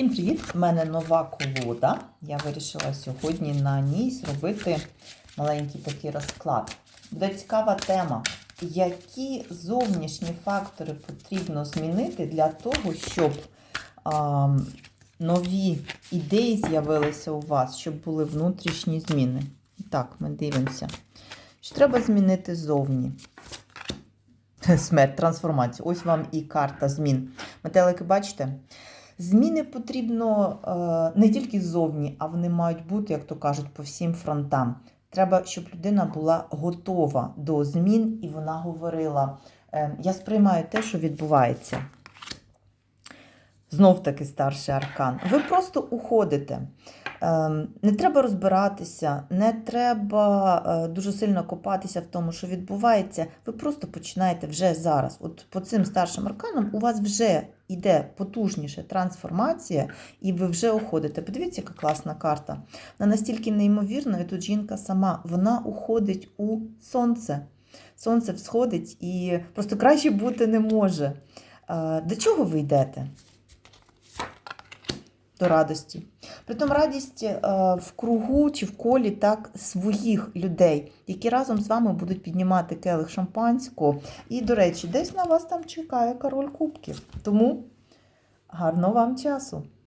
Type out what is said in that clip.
Всім привіт! У мене нова колода. Я вирішила сьогодні на ній зробити маленький такий розклад. Буде цікава тема. Які зовнішні фактори потрібно змінити для того, щоб а, нові ідеї з'явилися у вас, щоб були внутрішні зміни? І так, ми дивимося. Що треба змінити зовні? Смерть, трансформацію. Ось вам і карта змін. Метелики, бачите? Зміни потрібно е, не тільки ззовні, а вони мають бути, як то кажуть, по всім фронтам. Треба, щоб людина була готова до змін, і вона говорила: е, Я сприймаю те, що відбувається. Знов таки старший аркан. Ви просто уходите. Ем, Не треба розбиратися, не треба е, дуже сильно копатися в тому, що відбувається. Ви просто починаєте вже зараз. От по цим старшим арканам у вас вже йде потужніша трансформація, і ви вже уходите. Подивіться, яка класна карта. Вона настільки неймовірна, і тут жінка сама, вона уходить у сонце. Сонце всходить і просто краще бути не може. Е, До чого ви йдете? До радості. Притом радість е, в кругу чи в колі так своїх людей, які разом з вами будуть піднімати келих шампанського. І, до речі, десь на вас там чекає король кубків. Тому гарного вам часу!